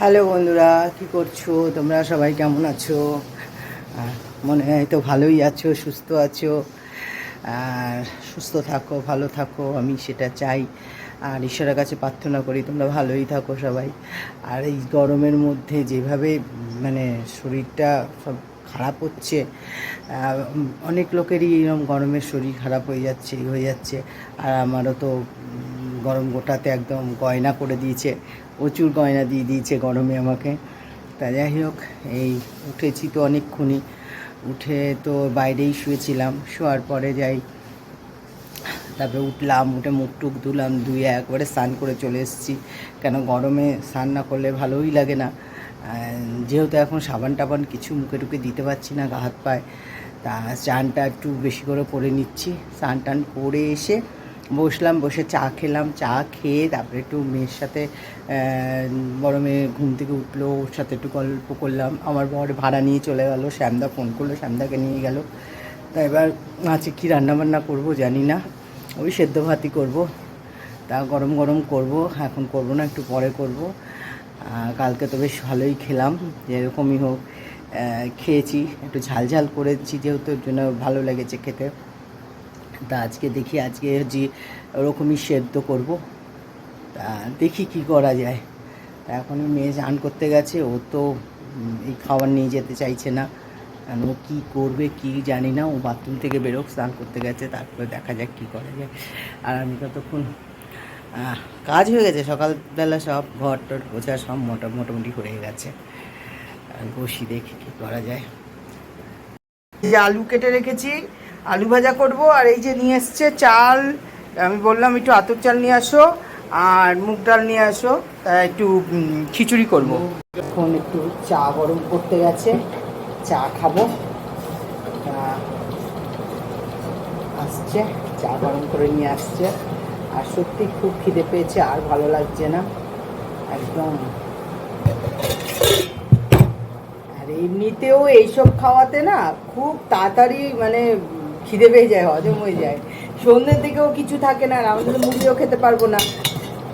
Hello বন্ধুরা, কি করছ? তোমরা সবাই কেমন আছো? মনে হয় তো ভালোই আছো, সুস্থ আছো। আর সুস্থ থাকো, ভালো থাকো, আমি সেটা চাই। আর ঈশ্বরের কাছে প্রার্থনা করি, তোমরা ভালোই থাকো সবাই। আর এই গরমের মধ্যে যেভাবে মানে শরীরটা সব খারাপ হচ্ছে অনেক লোকেরই এরকম গরমের শরীর খারাপ হয়ে যাচ্ছে হয়ে যাচ্ছে। আর আমারও তো গরম গোটাতে একদম গয়না করে দিয়েছে। প্রচুর গয়না দিয়ে দিয়েছে গরমে আমাকে। তা যাই হোক, এই উঠেছি তো অনেকক্ষণই। উঠে তো বাইরেই শুয়েছিলাম, শোয়ার পরে যাই। তারপরে উঠলাম, উঠে মুখ টুক ধুলাম, ধুয়ে একবারে স্নান করে চলে এসেছি। কেন গরমে স্নান না করলে ভালোই লাগে না। যেহেতু এখন সাবান টাবান কিছু মুখে টুকে দিতে পারছি না, গা হাত পায়ে, তা চানটা একটু বেশি করে করে নিচ্ছি। স্নান টান করে এসে বসলাম, বসে চা খেলাম। চা খেয়ে তারপরে একটু মেয়ের সাথে বড় মেয়ে ঘুম থেকে উঠল, ওর সাথে একটু গল্প করলাম। আমার বর ভাড়া নিয়ে চলে গেল, শ্যামদা ফোন করল, শ্যামদাকে নিয়ে গেল। তা এবার আছে কি রান্নাবান্না করব জানি না। ওই সেদ্ধ ভাতই করব। তা গরম গরম করব, এখন করব না, একটু পরে করব। কালকে তো বেশ ভালোই খেলাম, যেরকমই হোক। খেয়েছি, একটু ঝাল ঝাল করেছি, যেহেতু জন্য ভালো লেগেছে খেতে। তা আজকে দেখি, আজকে যে ওরকমই সেদ্ধ করব। তা দেখি কি করা যায়। তা এখন মেয়ে স্নান করতে গেছে, ও তো এই খাবার নিয়ে যেতে চাইছে না। কারণ ও কী করবে কি জানি না, ও বাথরুম থেকে বেরোক, স্নান করতে গেছে, তারপরে দেখা যাক কী করা যায়। আর আমি ততক্ষণ কাজ হয়ে গেছে, সকালবেলা সব ঘর টর গোছা সব মোটা, মোটামুটি হয়ে গেছে। বসি দেখি কী করা যায়। যে আলু কেটে রেখেছি আলু ভাজা করব, আর এই যে নিয়ে এসছে চাল। আমি বললাম, একটু আতর চাল নিয়ে আসো, আর মুগ ডাল নিয়ে আসো একটু খিচুড়ি করব। এখন একটু চা গরম করতে গেছে, চা খাব। আসছে, চা গরম করে নিয়ে আসছে। আর সত্যি খুব খিদে পেয়েছে, আর ভালো লাগছে না। একদম। আর এমনিতেও এইসব খাওয়াতে না খুব তাড়াতাড়ি মানে খিদে পেয়ে যায়, হজম হয়ে যায়। সন্ধ্যের দিকেও কিছু থাকে না, আর আমাদের মুড়িও খেতে পারব না।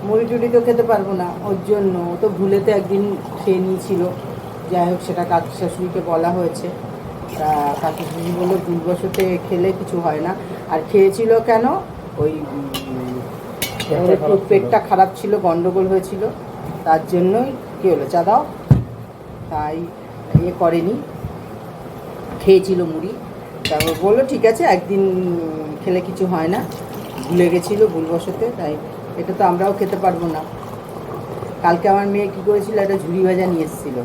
মুড়ি টুড়ি তো খেতে পারব না, ওর জন্য। ও তো ভুলেতে একদিন খেয়ে নিয়েছিল। যাই হোক, সেটা কাকু শাশুড়িকে বলা হয়েছে। তা কাকু শাশুড়ি বলল ভুলবশতে খেলে কিছু হয় না। আর খেয়েছিল কেন? ওই পেটটা খারাপ ছিল, গন্ডগোল হয়েছিল। তার জন্যই, কী হলো, চা দাও? তাই ইয়ে করেনি। খেয়েছিল মুড়ি। তারপর বলল, ঠিক আছে, একদিন খেলে কিছু হয় না। ভুলে গেছিল ভুলবশতে, তাই এটা তো আমরাও খেতে পারব না। কালকে আমার মেয়ে কী করেছিল, একটা ঝুড়ি ভাজা নিয়ে এসেছিল।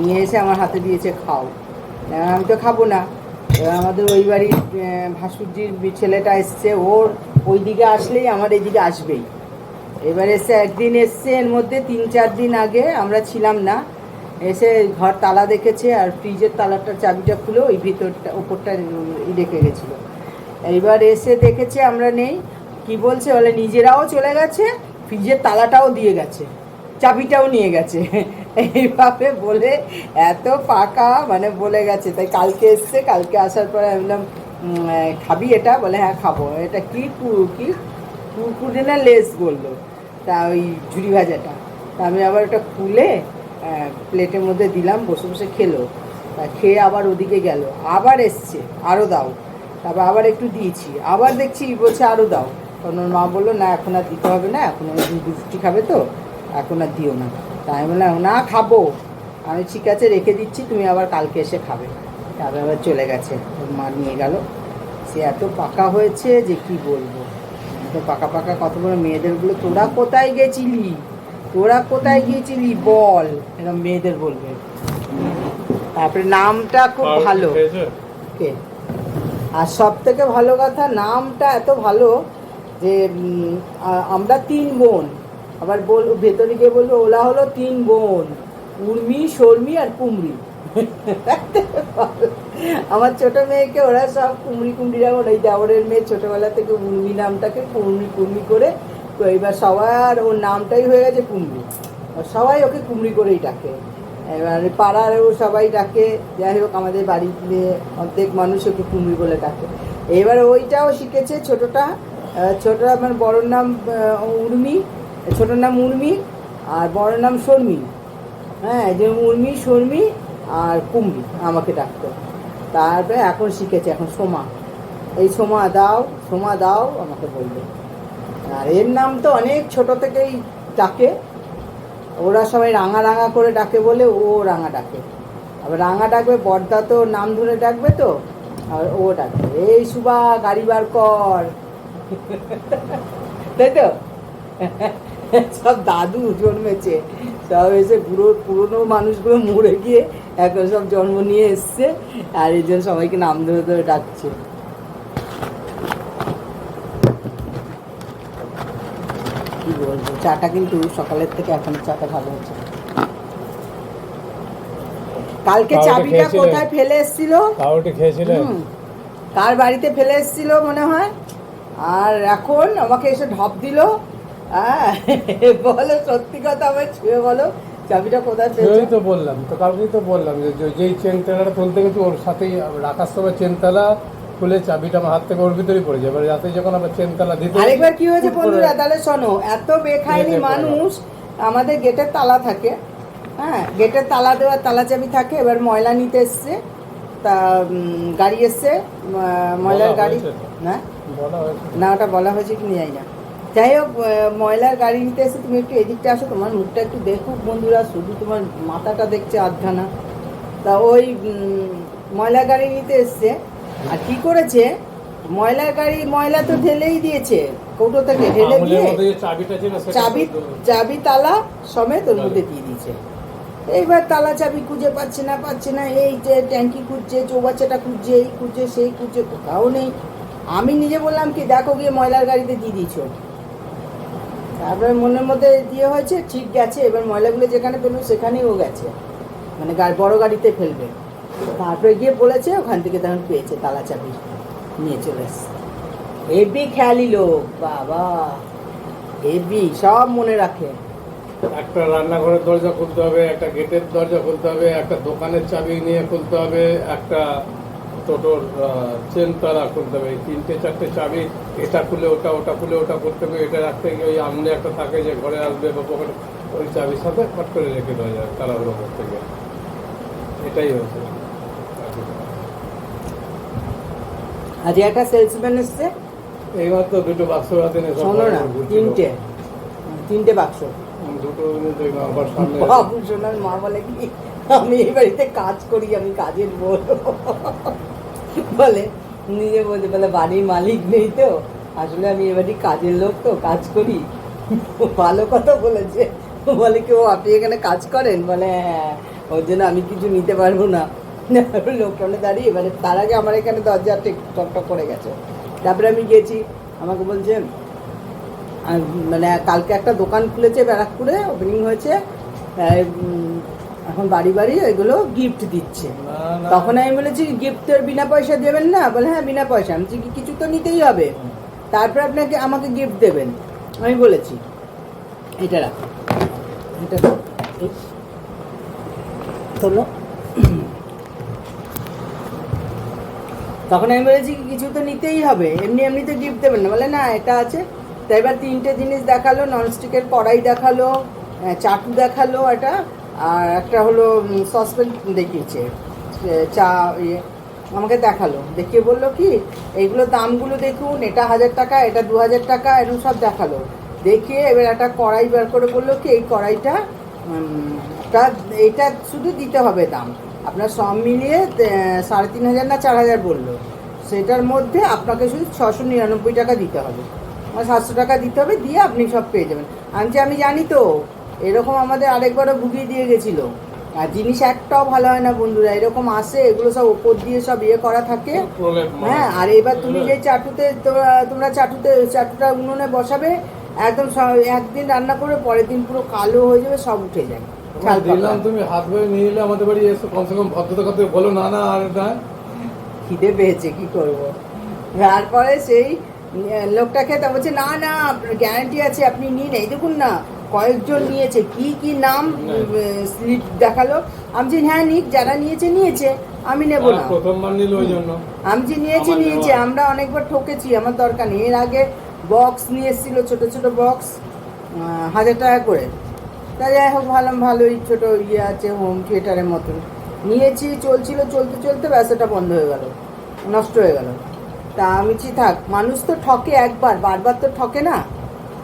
নিয়ে এসে আমার হাতে দিয়েছে, খাও। আমি তো খাব না। এবার আমাদের ওই বাড়ির ভাসুরজির ছেলেটা এসছে, ওর ওই দিকে আসলেই আমার এইদিকে আসবেই। এবার এসে একদিন এসছে, এর মধ্যে তিন চার দিন আগে আমরা ছিলাম না এসে ঘর তালা দেখেছে আর ফ্রিজের তালাটার চাবিটা খুলে ওই ভিতরটা, ওপরটা রেখে গেছিল। এইবার এসে দেখেছে আমরা নেই। কি বলছে? বলে, নিজেরাও চলে গেছে, ফ্রিজের তালাটাও দিয়ে গেছে, চাবিটাও নিয়ে গেছে। এইভাবে বলে এত পাকা মানে বলে গেছে। তাই কালকে এসছে, কালকে আসার পরে আমি বললাম খাবি এটা? বলে হ্যাঁ খাব। এটা কি কু- কি? কুরকুরে না লেস বলল, তা ওই ঝুড়ি ভাজাটা। তা আমি আবার ওটা খুলে প্লেটের মধ্যে দিলাম, বসে বসে খেলো। তা খেয়ে আবার ওদিকে গেল। আবার এসছে আরও দাও। তারপর আবার একটু দিয়েছি। আবার দেখছি বলছে আরও দাও। তখন ওর মা বলল, না, এখন আর দিতে হবে না। এখন ওই রুটি খাবে তো। এখন আর দিও না। তাই আমি বললাম, না, খাব। আমি ঠিক আছে, রেখে দিচ্ছি। তুমি আবার কালকে এসে খাবে। তারপর আবার চলে গেছে। ওর মা নিয়ে গেল। সে এত পাকা হয়েছে যে কি বলব? এত পাকা পাকা কত বড় মেয়েদেরগুলো, তোরা কোথায় গেছিলি? তোরা কোথায় গিয়েছিলি বল। এরকম মেয়েদের বলবে। তারপরে নামটা খুব ভালো। কে? আর সব থেকে ভালো কথা নামটা এত ভালো যে আমরা তিন বোন। আবার বল ভেতরে গিয়ে বলব ওলা হলো তিন বোন। উর্মি শর্মি আর কুমড়ি। আমার ছোট মেয়েকে ওরা সব কুমড়ি কুমড়িরা ওই দেওরের মেয়ে ছোটবেলা থেকে উর্মি নামটাকে কুমড়ি কুমড়ি করে এবার সবার ওর নামটাই হয়ে গেছে কুমড়ি। সবাই ওকে কুমড়ি করেই ডাকে। এবার পাড়ারও সবাই ডাকে। যাই হোক, আমাদের বাড়িতে অর্ধেক মানুষ ওকে কুমড়ি বলে ডাকে। এবার ওইটাও শিখেছে ছোটটা। ছোটটা আমার বড়োর নাম উর্মি। ছোটোর নাম উর্মি আর বড়োর নাম শর্মি। হ্যাঁ যে উর্মি, শর্মি আর কুম্বি আমাকে ডাকতো। তারপরে এখন শিখেছে, এখন সোমা। এই সোমা দাও সোমা দাও, আমাকে বলবে। আর এর নাম তো অনেক ছোট থেকেই ডাকে। ওরা সবাই রাঙা রাঙা করে ডাকে বলে ও রাঙা ডাকে। আবার রাঙা ডাকবে, বর্দা তো নাম ধরে ডাকবে তো, আর ও ডাকবে। এই সুবা, গাড়ি বার কর। তাই তো? সব দাদু জন্মেছে। সব এসে পুরো পুরনো মানুষগুলো মরে গিয়ে এখন সব জন্ম নিয়ে এসছে, আর এই জন্য সবাইকে নাম ধরে ধরে ডাকছে। কি বলব চাটা কিন্তু সকালের থেকে এখন চাটা ভালো হচ্ছে কালকে চাবিটা কোথায় ফেলে এসেছিল? পাউরুটি কার বাড়িতে ফেলে এসেছিল মনে হয়? আর এখন আমাকে এসে ঢপ দিল। হ্যাঁ, বলো সত্যি কথা আমার ছুঁয়ে বলো চাবিটা কোথায় তো বললাম তো কালকেই তো বললাম যে যেই চেন তেলাটা তুলতে গেছি ওর সাথেই রাখার সময় চেন তেলা খুলে চাবিটা আমার হাত থেকে ওর ভিতরেই পড়ে যাবে রাতে যখন আবার চেন তেলা দিতে আরেকবার কি হয়েছে বন্ধুরা তাহলে শোনো এত বেখাইনি মানুষ আমাদের গেটের তালা থাকে হ্যাঁ গেটের তালা দেওয়া তালা চাবি থাকে এবার ময়লা নিতে এসছে তা গাড়ি এসছে ময়লার গাড়ি না? না ওটা বলা হয়েছে কি যাই না। যাই হোক ময়লার গাড়ি নিতে এসে তুমি একটু এদিকটা আসো তোমার মুখটা একটু দেখুক বন্ধুরা শুধু তোমার মাথাটা দেখছে আধখানা। তা ওই উম, ময়লার গাড়ি নিতে এসছে আর কি করেছে? ময়লার গাড়ি ময়লা তো ঢেলেই দিয়েছে। কৌটো থেকে ঢেলে আঙুলের দিয়ে চাবি চাবি তালা সমেত ওর মধ্যে দিয়ে দিয়েছে। এইবার তালা চাবি খুঁজে পাচ্ছে না পাচ্ছে না এই যে ট্যাঙ্কি খুঁজছে চৌবাচ্চাটা খুঁজছে এই খুঁজছে সেই খুঁজছে কোথাও নেই। আমি নিজে বললাম কি দেখো গিয়ে ময়লার গাড়িতে দিয়ে দিয়েছ। তারপরে মনের মধ্যে দিয়ে হয়েছে ঠিক গেছে এবার ময়লাগুলো যেখানে ফেলবে সেখানেই ও গেছে। মানে বড় গাড়িতে ফেলবে। তারপরে গিয়ে বলেছে, ওখান থেকে তখন পেয়েছে তালা চাবি নিয়ে চলে এসছে। হেভি খেয়ালি লোক, বাবা। হেভি সব মনে রাখে। একটা রান্নাঘরের দরজা খুলতে হবে, একটা গেটের দরজা খুলতে হবে, একটা দোকানের চাবি নিয়ে খুলতে হবে, একটা টোটোর চেন তারা খুলতে হবে। তিনটে, চারটে চাবি, এটা খুলে ওটা ওটা খুলে ওটা করতে হবে, এটা রাখতে গিয়ে ওই আমলে একটা থাকে যে ঘরে আসবে বা পকেটে, ওই চাবির সাথে ফট করে রেখে দেওয়া যায় তালাগুলো করতে গিয়ে। এটাই হয়েছে। আজকে একটা সেলসম্যান এসছে। এইবার তো দুটো বাক্স হাতে শোনো না তিনটে। তিনটে বাক্স দুটো আবার সামনে সোনার মা বলে কি আমি এই বাড়িতে কাজ করি আমি কাজের বল বলে নিজে বলছে বলে বাড়ির মালিক নেই তো আসলে আমি এ বাড়ির কাজের লোক তো কাজ করি। ভালো কথা বলেছে। বলে কি ও আপনি এখানে কাজ করেন? বলে হ্যাঁ ওর জন্য আমি কিছু নিতে পারব না। তারপরে লোকটা ওখানে দাঁড়িয়ে? এবারে তার আগে আমার এখানে দরজা ঠিক টক টক করে গেছে। তারপরে আমি গেছি আমাকে বলছে আর মানে কালকে একটা দোকান খুলেছে ব্যারাকপুরে ওপেনিং হয়েছে এখন বাড়ি বাড়ি এগুলো গিফট দিচ্ছে। তখন আমি বলেছি গিফটের বিনা পয়সা দেবেন না? বলে হ্যাঁ বিনা পয়সা। আমি "কি কিছু তো নিতেই হবে। তারপরে আপনাকে আমাকে গিফট দেবেন। আমি বলেছি এটা রাখো। এটা। তোলো তখন আমি বলেছি কিছু তো নিতেই হবে। এমনি এমনি তো গিফট দেবেন না। বলে, না, এটা আছে। তো এবার তিনটে জিনিস দেখাল ননস্টিকের কড়াই দেখাল চাটু দেখাল এটা আর একটা হলো সসপেন দেখিয়েছে। চা ইয়ে আমাকে দেখাল। দেখিয়ে বলল কি এইগুলো দামগুলো দেখুন, এটা হাজার টাকা, এটা দু হাজার টাকা এরকম সব দেখাল। দেখিয়ে এবার একটা কড়াই বের করে বলল কি, এই কড়াইটা এটা শুধু দিতে হবে দাম। আপনার সব মিলিয়ে সাড়ে তিন হাজার না চার হাজার বলল। সেটার মধ্যে আপনাকে শুধু ছশো নিরানব্বই টাকা দিতে হবে। মানে সাতশো টাকা দিতে হবে দিয়ে আপনি সব পেয়ে যাবেন। আমি আমি জানি তো এরকম আমাদের আরেকবারও ভুগিয়ে দিয়ে গেছিল। আর জিনিস একটাও ভালো হয় না বন্ধুরা এরকম আসে এগুলো সব ওপর দিয়ে সব ইয়ে করা থাকে। হ্যাঁ আর এবার তুমি যে চাটুতে তোমরা চাটুতে চাটুটা উনুনে বসাবে একদম একদিন রান্না করে পরের দিন পুরো কালো হয়ে যাবে সব উঠে যায়। দিলাম তুমি হাত ধরে নিয়ে এলে আমাদের বাড়ি এসে কমসে কম ভদ্রতা কথা বলো না না আর না। খিদে পেয়েছে কি করব? তারপরে সেই লোকটাকে তা বলছে না না গ্যারান্টি আছে আপনি নিন। এই দেখুন না কয়েকজন নিয়েছে কি কি নাম স্লিপ দেখাল? আমি যে হ্যাঁ নিক যারা নিয়েছে নিয়েছে আমি নেব না। প্রথমবার নিল ওই জন্য। আমি যে নিয়েছি নিয়েছি। আমরা অনেকবার ঠকেছি আমার দরকার নেই। এর আগে বক্স নিয়ে এসেছিল ছোট ছোট বক্স হাজার টাকা করে। তা যাই হোক ভালো ভালোই ছোট ইয়ে আছে হোম থিয়েটারের মতন। নিয়েছি চলছিল চলতে চলতে ব্যবসাটা বন্ধ হয়ে গেল নষ্ট হয়ে গেল। তা আমি বলছি থাক মানুষ তো ঠকে একবার বারবার তো ঠকে না।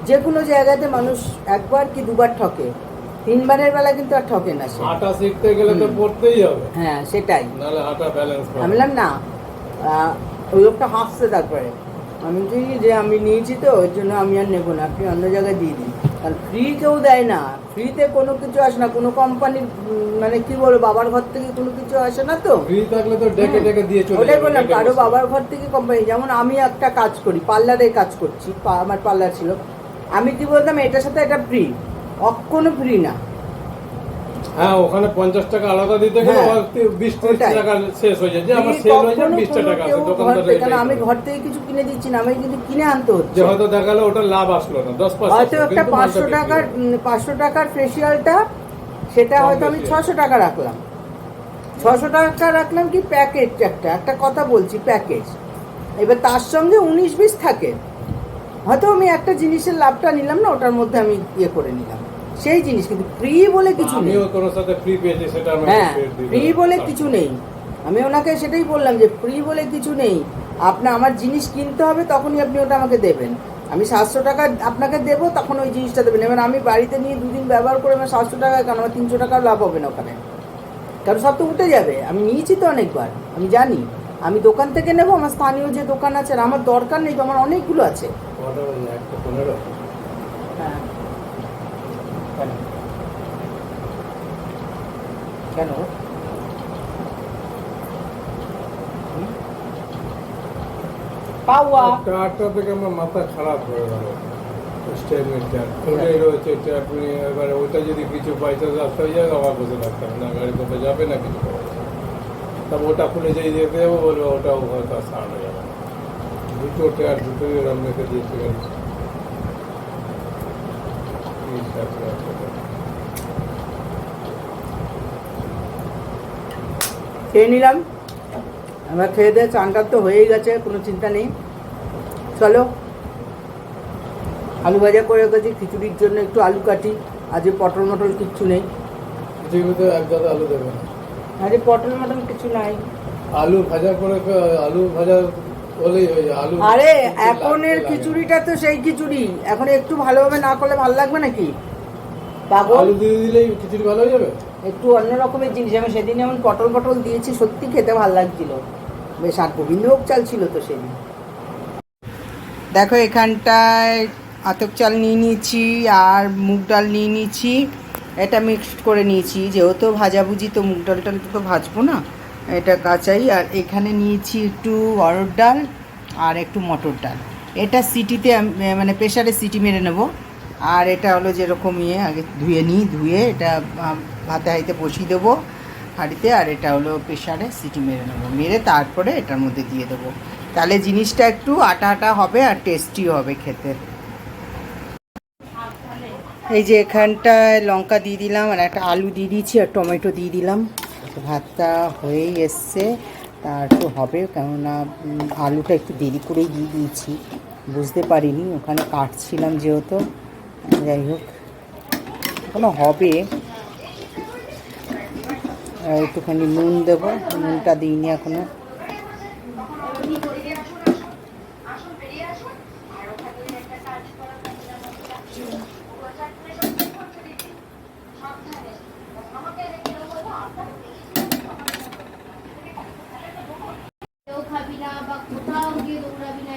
যে কোনো জায়গাতে মানুষ একবার কি দুবার ঠকে। তিনবারের বেলা কিন্তু আর ঠকে না সে। হাঁটা শিখতে গেলে তো পড়তেই হবে। হ্যাঁ সেটাই। নাহলে হাঁটা ব্যালেন্স আমি বললাম না ওই লোকটা হাসছে তারপরে। আমি যে আমি নিয়েছি তো ওই জন্য আমি আর নেব না আপনি অন্য জায়গায় দিয়ে দিন। ফ্রি কেউ দেয় না। ফ্রিতে কোনো কিছু আসে না। কোনো কোম্পানি মানে কি বলব বাবার ঘর থেকে কোনো কিছু আসে না তো? ফ্রি থাকলে তো ডেকে ডেকে দিয়ে চলে ওটাই যাবে, বললাম কারও বাবার ঘর থেকে কোম্পানি যেমন আমি একটা কাজ করি পার্লারে কাজ করছি আমার পার্লার ছিল। আমি কি বলতাম এটার সাথে এটা ফ্রি অক্ষণও ফ্রি না। হ্যাঁ ওখানে পঞ্চাশ টাকা আলাদা দিতে গেলে হ্যাঁ, বিশ। টাকা শেষ হয়ে যায়। যে আমার সেল হয়ে যায় কোনো টাকা দোকানদার আমি ঘর থেকে কিছু কিনে দিচ্ছি না আমি কিন্তু কিনে আনতে হচ্ছে। হয়তো দেখাল ওটা লাভ আসলো না দশ পাঁচ হয়তো একটা পাঁচশো টাকার পাঁচশো টাকার ফেসিয়ালটা সেটা হয়তো আমি ছশো টাকা রাখলাম। ছশো টাকা রাখলাম কি প্যাকেজ একটা একটা কথা বলছি প্যাকেজ এবার তার সঙ্গে উনিশ বিশ থাকে। হয়তো আমি একটা জিনিসের লাভটা নিলাম না ওটার মধ্যে আমি ইয়ে করে নিলাম। সেই জিনিস কিন্তু ফ্রি বলে কিছু নেই। সাথে ফ্রি সেটা হ্যাঁ ফ্রি বলে কিছু নেই। আমি ওনাকে সেটাই বললাম যে ফ্রি বলে কিছু নেই। আপনি আমার জিনিস কিনতে হবে তখনই আপনি ওটা আমাকে দেবেন। আমি সাতশো টাকা আপনাকে দেবো তখন ওই জিনিসটা দেবেন। এবার আমি বাড়িতে নিয়ে দুদিন ব্যবহার করে আমার সাতশো টাকা কেন আমার তিনশো টাকাও লাভ হবে না ওখানে। কারণ সব তো উঠে যাবে। আমি নিয়েছি তো অনেকবার আমি জানি। আমি দোকান থেকে নেব আমার স্থানীয় যে দোকান আছে আর আমার দরকার নেই তো আমার অনেকগুলো আছে। হ্যাঁ। কেন? কেন? পাওয়া। আটটা আটটা থেকে আমার মাথা খারাপ হয়ে গেল। স্টেটমেন্ট ওটাই রয়েছে ট্যাপ নিয়ে এবারে ওটা যদি কিছু পয়সা রাস্তা হয়ে যায় আবার বসে থাকতে না গাড়ি কোথাও যাবে না কিছু করা ওটা খুলে যেতে যাব বলব ওটাও হয়তো সারানো যাবে দুটো ট্যাপ দুটোই ওরম রেখে দিয়েছি গাড়ি খেয়ে নিলাম। আমরা খেয়ে দিয়ে চানটা তো হয়েই গেছে কোনো চিন্তা নেই। চলো আলু ভাজা করে গেছি খিচুড়ির জন্য একটু আলু কাটি আজকে পটল মটল কিচ্ছু নেই। আলু দেবে আজকে পটল মটল কিছু নাই। আলু ভাজা করে আলু ভাজা আরে এখনের। খিচুড়িটা তো সেই খিচুড়ি। এখন একটু ভালোভাবে না করলে ভালো লাগবে নাকি? পাগল? আলু দিয়ে দিলেই খিচুড়ি ভালো হয়ে যাবে? একটু অন্য রকমের জিনিস আমি সেদিন যেমন পটল পটল দিয়েছি সত্যি খেতে ভালো লাগছিল। বেশ আর গোবিন্দভোগ চাল ছিল তো সেদিন। দেখো এখানটায় আতক চাল নিয়ে নিয়েছি আর মুগ ডাল নিয়ে নিয়েছি। এটা মিক্সড করে নিয়েছি যেহেতু ভাজাভুজি তো মুগ ডালটা তো ভাজবো না। এটা কাঁচাই, আর এখানে নিয়েছি একটু অরড় ডাল আর একটু মটর ডাল। এটা সিটিতে মানে প্রেশারে সিটি মেরে নেব। আর এটা হলো যেরকম ইয়ে আগে ধুয়ে নিই, ধুয়ে এটা ভাতে হাইতে বসিয়ে দেবো হাঁড়িতে, আর এটা হলো প্রেশারে সিটি মেরে নেব। মেরে তারপরে এটার মধ্যে দিয়ে দেবো। তাহলে জিনিসটা একটু আটা আটা হবে আর টেস্টিও হবে খেতে। এই যে এখানটায় লঙ্কা দিয়ে দিলাম, আর একটা আলু দিয়ে দিয়েছি, আর টমেটো দিয়ে দিলাম। ভাতটা হয়েই এসছে, তা একটু হবে, কেননা আলুটা একটু দেরি করেই দিয়ে দিয়েছি। বুঝতে পারিনি, ওখানে কাটছিলাম যেহেতু, যাই হোক। এখনও হবে। একটুখানি নুন দেবো, নুনটা দিইনি এখনও কেউ খাবি না বা কোথাও গিয়ে দৌড়াবি না এই যে ডালটা দিয়ে দিচ্ছি সব সময় একদম কারোর সাথে কোথাও যাবি না যতই চেনা জানা হোক যতই আশেপাশে কাকু হোক তুমি জানলে চিনলেও তুমি বাবা মা ছাড়া কারোর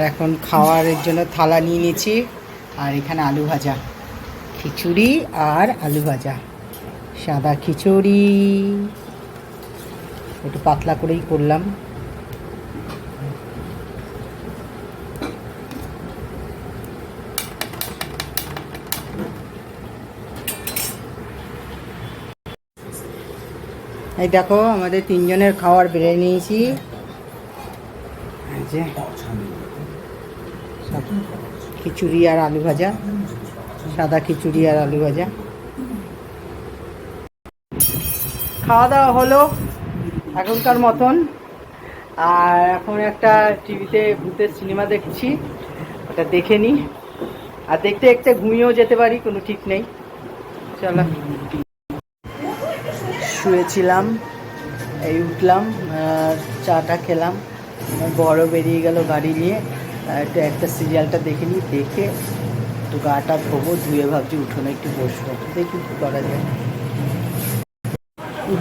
আর এখন খাওয়ারের জন্য থালা নিয়ে নিয়েছি। আর এখানে আলু ভাজা, খিচুড়ি আর আলু ভাজা, সাদা খিচুড়ি। একটু পাতলা করেই করলাম। এই দেখো, আমাদের তিনজনের খাওয়ার বেড়ে নিয়েছি। যে। খিচুড়ি আর আলু ভাজা, সাদা খিচুড়ি আর আলু ভাজা। খাওয়া দাওয়া হলো এখনকার মতন। আর এখন একটা টিভিতে ভূতের সিনেমা দেখছি, ওটা দেখে নিই আর দেখতে দেখতে ঘুমিয়েও যেতে পারি, কোনো ঠিক নেই। চলো। শুয়েছিলাম, এই উঠলাম চাটা খেলাম, বড় বেরিয়ে গেল গাড়ি নিয়ে। একটু একটা সিরিয়ালটা দেখে নিই, দেখে একটু গাটা ধোবো, ধুয়ে ভাবছি উঠোনে একটু বসবো। দেখি কী করা যায়?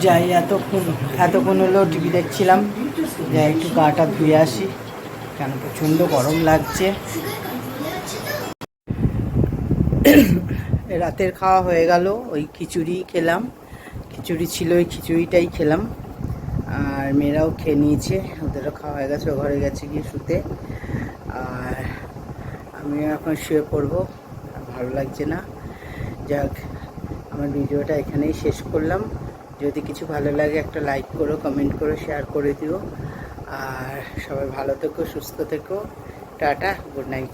যাই, এতক্ষণ এতক্ষণ হলো টিভি দেখছিলাম। যাই, একটু গাটা ধুয়ে আসি। কেন, প্রচণ্ড গরম লাগছে। রাতের খাওয়া হয়ে গেল, ওই খিচুড়ি খেলাম। খিচুড়ি ছিল, ওই খিচুড়িটাই খেলাম। আর মেয়েরাও খেয়ে নিয়েছে, ওদেরও খাওয়া হয়ে গেছে ঘরে গেছে গিয়ে শুতে। আমিও এখন শুয়ে পড়ব। ভালো লাগছে না। যাক, আমার ভিডিওটা এখানেই শেষ করলাম। যদি কিছু ভালো লাগে একটা লাইক করো কমেন্ট করো শেয়ার করে দিও। আর সবাই ভালো থেকো, সুস্থ থেকো। Tata good night